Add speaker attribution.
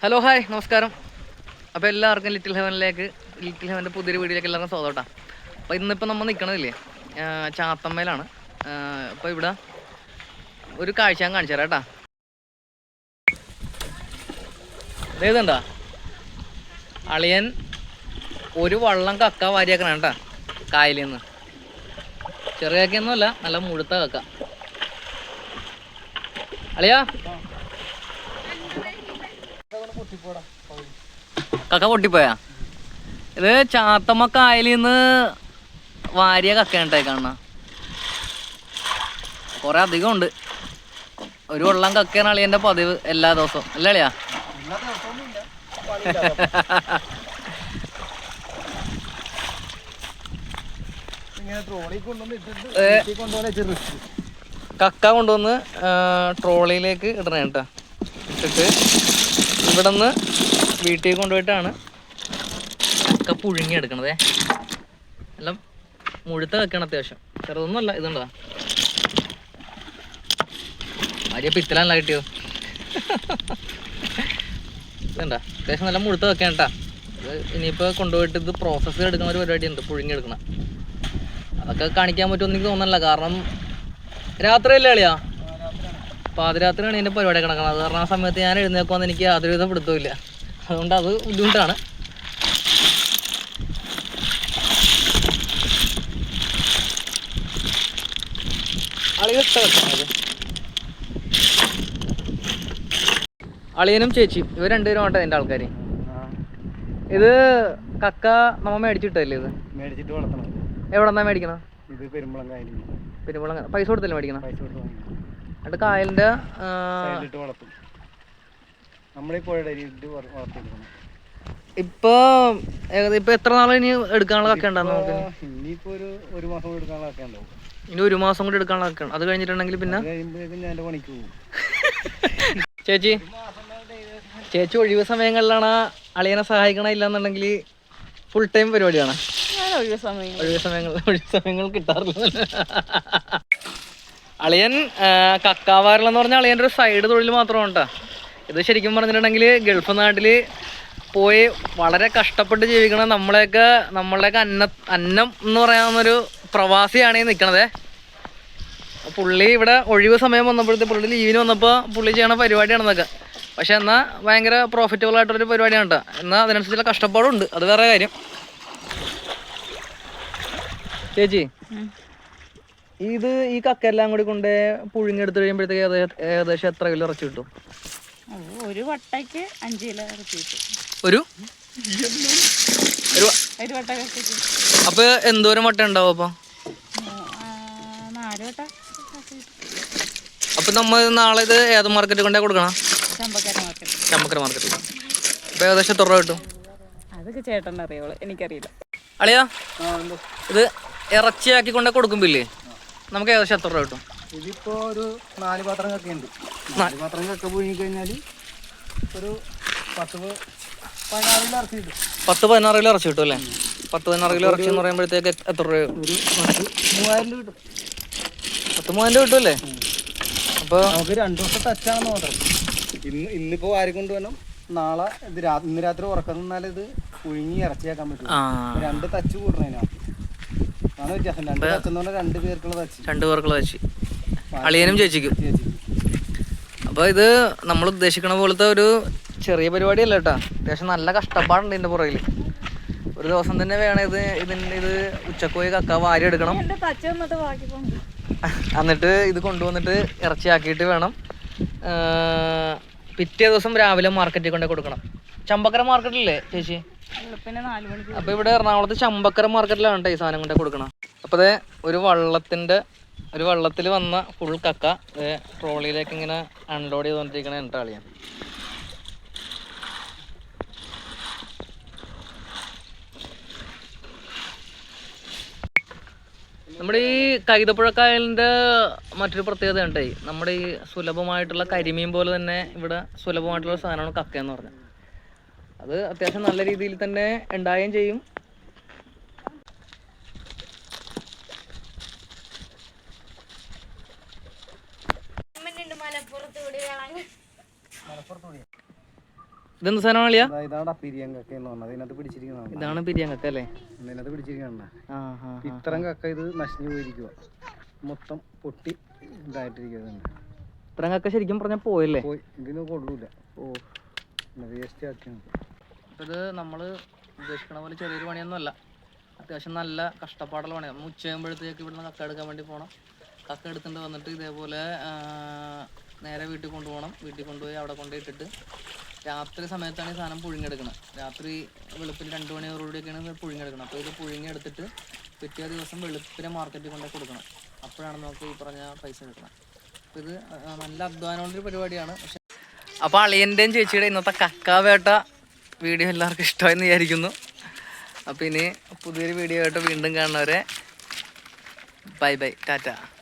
Speaker 1: Hello hi നമസ്കാരം. അപ്പോൾ എല്ലാവർക്കും ലിറ്റിൽ ഹെവനിലേക്ക് ലിറ്റിൽ ഹെവന്റെ പുതിയൊരു വീഡിയോയിലേക്ക് എല്ലാവർക്കും സ്വാഗതം അപ്പോൾ ഇന്നിപ്പോൾ നമ്മൾ നിൽക്കണതില്ലേ ചാത്തമ്മയിലാണ്. അപ്പോൾ ഇവിടെ ഒരു കാഴ്ച ഞാൻ കാണിച്ചു തരാം കേട്ടോ ഇതേതുണ്ടാ അളിയൻ ഒരു വള്ളം കക്ക വാരിയാക്കണം കേട്ടാ കായലിൽ നിന്ന് ചെറിയ കക്കയൊന്നുമല്ല നല്ല മുഴുത്ത കക്ക. അളിയാ കക്ക പൊട്ടിപ്പോയാ? ഇത് ചാത്തമ്മ കായലിൽ നിന്ന് വാരിയ കക്കയാണ് കാണുന്ന. കുറെ അധികം ഉണ്ട്. ഒരു വെള്ളം കക്കയാണ് അളിയന്റെ പതിവ് എല്ലാ ദിവസവും. അല്ലേ അളിയാ. കക്ക കൊണ്ടുവന്ന് ട്രോളിയിലേക്ക് ഇടണേട്ടാ ഇട്ടിട്ട് ഇവിടെ നിന്ന് വീട്ടിൽ കൊണ്ടുപോയിട്ടാണ് ഒക്കെ പുഴുങ്ങി എടുക്കണതേ എല്ലാം മുഴുത്ത വെക്കണം അത്യാവശ്യം. ചെറുതൊന്നുമല്ല ഇതുണ്ടോ? ആര്യ പിത്തലല്ല കിട്ടിയോ ഇതുണ്ടാ? അത്യാവശ്യം നല്ല മുഴുത്ത കക്കയാണ് കേട്ടാ. ഇത് ഇനിയിപ്പോൾ കൊണ്ടുപോയിട്ട് ഇത് പ്രോസസ്സ് എടുക്കുന്ന ഒരു പരിപാടി ഉണ്ട് പുഴുങ്ങി എടുക്കണം അതൊക്കെ കാണിക്കാൻ പറ്റുമെന്ന് എനിക്ക് തോന്നുന്നില്ല. കാരണം രാത്രിയല്ലേ കളിയാ പാതിരാത്രിയാണ് എന്റെ പരിപാടി കിടക്കണം അത് കാരണം ആ സമയത്ത് ഞാൻ എഴുന്നേക്കുമെന്ന് എനിക്ക് യാതൊരു വിധം പിടുത്തമില്ല അതുകൊണ്ട് അത് ബുദ്ധിമുട്ടാണ്. അളിയനും ചേച്ചി ഇവർ രണ്ടുപേരും ആട്ടെ എന്റെ ആൾക്കാർ ഇത് കക്ക നമ്മ മേടിച്ചിട്ടല്ലേ ഇത്?
Speaker 2: മേടിച്ചിട്ട് വളർത്തണം.
Speaker 1: എവിടെ നിന്നാ മേടിക്കണം
Speaker 2: ഇത് പെരുമ്പളം
Speaker 1: പൈസ കൊടുത്തല്ലേ മേടിക്കണം
Speaker 2: പൈസ കൊടുത്ത്
Speaker 1: എന്നിട്ട് കായലിന്റെ
Speaker 2: സൈഡിലിട്ട് വളർത്തും. നമ്മളീ പുഴയുടെ അരിയിട്ട് വള- വളർത്തിയെടുക്കണം.
Speaker 1: ഇപ്പൊ ഇപ്പൊ എത്ര നാൾ ഇനി എടുക്കാനുള്ള കക്ക ഉണ്ടാവും നമുക്ക്?
Speaker 2: ഇപ്പൊ ഇനിയിപ്പോ ഒരു ഒരു മാസം കൂടി എടുക്കാനുള്ള ഉണ്ടാവും.
Speaker 1: ഇനി ഒരു മാസം കൂടി എടുക്കാനുള്ള കക്ക അത് കഴിഞ്ഞിട്ടുണ്ടെങ്കിൽ പിന്നെ?
Speaker 2: ഞാൻ പണിക്ക് പോകും.
Speaker 1: ചേച്ചി ചേച്ചി ഒഴിവ് സമയങ്ങളിലാണ് അളിയനെ സഹായിക്കണ ഇല്ലാന്നുണ്ടെങ്കിൽ ഫുൾ ടൈം പരിപാടിയാണ്? ഒഴിവ് സമയങ്ങൾ ഒഴിവ് സമയങ്ങൾ കിട്ടാറില്ല. അളിയൻ കക്കാവാറിലെന്ന് പറഞ്ഞാൽ അളിയന്റെ ഒരു സൈഡ് തൊഴിൽ മാത്രമാണ് കേട്ടോ ഇത് ശരിക്കും പറഞ്ഞിട്ടുണ്ടെങ്കിൽ ഗൾഫ് നാട്ടിൽ പോയി വളരെ കഷ്ടപ്പെട്ട് ജീവിക്കണ നമ്മളെയൊക്കെ നമ്മളെയൊക്കെ അന്ന അന്നം എന്ന് പറയാവുന്നൊരു പ്രവാസിയാണ് ഈ നിൽക്കണത് പുള്ളി ഇവിടെ ഒഴിവ് സമയം വന്നപ്പോഴത്തെ പുള്ളി ലീവിന് വന്നപ്പോൾ പുള്ളി ചെയ്യണ പരിപാടിയാണ് എന്നൊക്കെ പക്ഷെ എന്നാൽ ഭയങ്കര പ്രോഫിറ്റബിൾ ആയിട്ടൊരു പരിപാടിയാണ് കേട്ടോ എന്നാൽ അതിനനുസരിച്ചുള്ള കഷ്ടപ്പാടുണ്ട്. അത് വേറെ കാര്യം. ചേച്ചി ഇത് ഈ കക്കെല്ലാം കൂടി കൊണ്ട് പുഴുങ്ങിയെടുത്ത് കഴിയുമ്പോഴത്തേക്ക് ഏകദേശം എത്ര കിലോ ഇറച്ചി കിട്ടും?
Speaker 3: ഒരു വട്ടയ്ക്ക് അഞ്ച് കിലോ ഇറച്ചി കിട്ടും.
Speaker 1: ഒരു?
Speaker 3: വട്ട
Speaker 1: അപ്പൊ എന്തോരം വട്ട ഉണ്ടാവും അപ്പൊ?
Speaker 3: നാല് വട്ട
Speaker 1: അപ്പൊ നമ്മൾ നാളെ ഇത് ഏത് മാർക്കറ്റ് കൊണ്ടേ കൊടുക്കണം?
Speaker 3: ചമ്പക്കര മാർക്കറ്റ്
Speaker 1: അപ്പൊ ഏകദേശം എത്ര രൂപ കിട്ടും?
Speaker 3: അതൊക്കെ ചേട്ടൻ അറിയോളൂ എനിക്കറിയില്ല.
Speaker 1: അളിയാ ഇത് ഇറച്ചിയാക്കി കൊണ്ടേ കൊടുക്കുമ്പില്ലേ? നമുക്ക് ഏകദേശം എത്ര രൂപ കിട്ടും?
Speaker 2: ഇതിപ്പോ ഒരു നാല് പാത്രം കക്ക ഉണ്ട് നാല് പാത്രം കക്ക പുഴുങ്ങി കഴിഞ്ഞാൽ ഒരു പത്ത് പതിനാറ് കിലോ ഇറച്ചി കിട്ടും.
Speaker 1: പത്ത് പതിനാറ് കിലോ ഇറച്ചി കിട്ടും അല്ലേ? പത്ത് പതിനാറ് കിലോ ഇറച്ചി എന്ന് പറയുമ്പോഴത്തേക്ക് എത്ര രൂപ
Speaker 2: ഒരു പത്ത് മൂവായിരം രൂപ കിട്ടും.
Speaker 1: പത്ത് മൂവായിരം രൂപ കിട്ടും അല്ലേ? അപ്പോൾ
Speaker 2: നമുക്ക് രണ്ടു ദിവസം ടച്ചാണെന്ന് മാത്രം. ഇന്ന് ഇന്നിപ്പോ വാരി കൊണ്ടുവരണം. നാളെ ഇത് ഇന്ന് രാത്രി ഉറക്കം നിന്നാലേ ഇത് പുഴുങ്ങി ഇറച്ചിയാക്കാൻ പറ്റും. രണ്ട് തച്ച് കൂടണതിനകത്ത് അതാണ് വ്യത്യാസം രണ്ട് തച്ച് എന്ന് പറഞ്ഞാൽ രണ്ട് പേർക്കുള്ള തച്ച്
Speaker 1: രണ്ട് പേർക്കുള്ള വെച്ച്. അളിയനും ചേച്ചിക്കും.
Speaker 2: അപ്പൊ
Speaker 1: അപ്പോൾ ഇത് നമ്മൾ ഉദ്ദേശിക്കണ പോലത്തെ ഒരു ചെറിയ പരിപാടിയല്ല കേട്ടോ. അത്യാവശ്യം നല്ല കഷ്ടപ്പാടുണ്ട് ഇതിന്റെ പുറകിൽ ഒരു ദിവസം തന്നെ വേണം ഇത് ഇതിന്റെ ഇത് ഉച്ചയ്ക്ക് പോയി കക്ക വാരി എടുക്കണം. എന്നിട്ട് ഇത് കൊണ്ടുവന്നിട്ട് ഇറച്ചിയാക്കിയിട്ട് വേണം. പിറ്റേ ദിവസം രാവിലെ മാർക്കറ്റിൽ കൊണ്ടു കൊടുക്കണം. ചമ്പക്കര മാർക്കറ്റില്ലേ ചേച്ചി?
Speaker 3: അപ്പൊ നാല് മണിക്ക്
Speaker 1: അപ്പോൾ ഇവിടെ എറണാകുളത്ത് ചമ്പക്കര മാർക്കറ്റിലാണ് കേട്ടോ ഈ സാധനം കൊണ്ടു കൊടുക്കണം. അപ്പോൾ അതേ ഒരു വള്ളത്തിന്റെ ഒരു വള്ളത്തിൽ വന്ന ഫുൾ കക്ക ട്രോളിയിലേക്ക് ഇങ്ങനെ അൺലോഡ് ചെയ്തുകൊണ്ടിരിക്കണ എന്റെ ആളിയാണ് നമ്മുടെ ഈ കൈതപ്പുഴക്കായലിന്റെ മറ്റൊരു പ്രത്യേകത ഉണ്ടായി നമ്മുടെ ഈ സുലഭമായിട്ടുള്ള കരിമീൻ പോലെ തന്നെ ഇവിടെ സുലഭമായിട്ടുള്ള സാധനമാണ് കക്ക എന്ന് പറഞ്ഞത്. അത് അത്യാവശ്യം നല്ല രീതിയിൽ തന്നെ ഉണ്ടാവുകയും ചെയ്യും. ഇതെന്ത് സാധനമാണ്
Speaker 2: അതാ ഇതാണ് എന്ന് പറഞ്ഞത്. ഇതിനകത്ത് പിടിച്ചിരിക്കുന്നതാണ്
Speaker 1: ഇതാണ് അല്ലേ?
Speaker 2: ഇതിനകത്ത് ഇത്തരം കക്ക ഇത് നശിഞ്ഞു പോയിരിക്കുക മൊത്തം പൊട്ടി ഇതായിട്ടിരിക്കുന്നുണ്ട്
Speaker 1: ഇത്രയും കക്ക ശരിക്കും പറഞ്ഞാൽ പോയല്ലേ?
Speaker 2: പോയി. ഇതിന് കൊള്ളൂല
Speaker 1: ഓ.
Speaker 2: വേസ്റ്റ്
Speaker 1: അപ്പോൾ ഇത് നമ്മൾ ഉദ്ദേശിക്കണ പോലെ ചെറിയൊരു പണിയൊന്നും അല്ല അത്യാവശ്യം നല്ല കഷ്ടപ്പാടുള്ള പണിയാണ് ഉച്ചയാകുമ്പോഴത്തേക്ക് ഇവിടുന്ന് കക്ക എടുക്കാൻ വേണ്ടി പോകണം കക്ക എടുത്തിട്ട് വന്നിട്ട് ഇതേപോലെ നേരെ വീട്ടിൽ കൊണ്ടുപോകണം. വീട്ടിൽ കൊണ്ടുപോയി അവിടെ കൊണ്ടുപോയിട്ടിട്ട് രാത്രി സമയത്താണ് ഈ സാധനം പുഴുങ്ങിയെടുക്കുന്നത്. രാത്രി വെളുപ്പിന് രണ്ട് മണിയോടുകൂടിയൊക്കെയാണ് ഇത് പുഴുങ്ങിയെടുക്കുന്നത്. അപ്പോൾ ഇത് പുഴുങ്ങിയെടുത്തിട്ട് പിറ്റേ ദിവസം വെളുപ്പിനെ മാർക്കറ്റിൽ കൊണ്ടേ കൊടുക്കണം. അപ്പോഴാണ് നമുക്ക് ഈ പറഞ്ഞ പൈസ കിട്ടണം അപ്പോൾ ഇത് നല്ല അധ്വാനമുള്ളൊരു പരിപാടിയാണ്. പക്ഷേ അപ്പോൾ അളിയന്റെയും ചേച്ചിയുടെ ഇന്നത്തെ കക്കാവേട്ട വീഡിയോ എല്ലാവർക്കും ഇഷ്ടമായെന്ന് വിചാരിക്കുന്നു. അപ്പോൾ ഇനി പുതിയൊരു വീഡിയോ ആയിട്ട് വീണ്ടും കാണുന്നവരെ ബൈ ബൈ ടാറ്റ.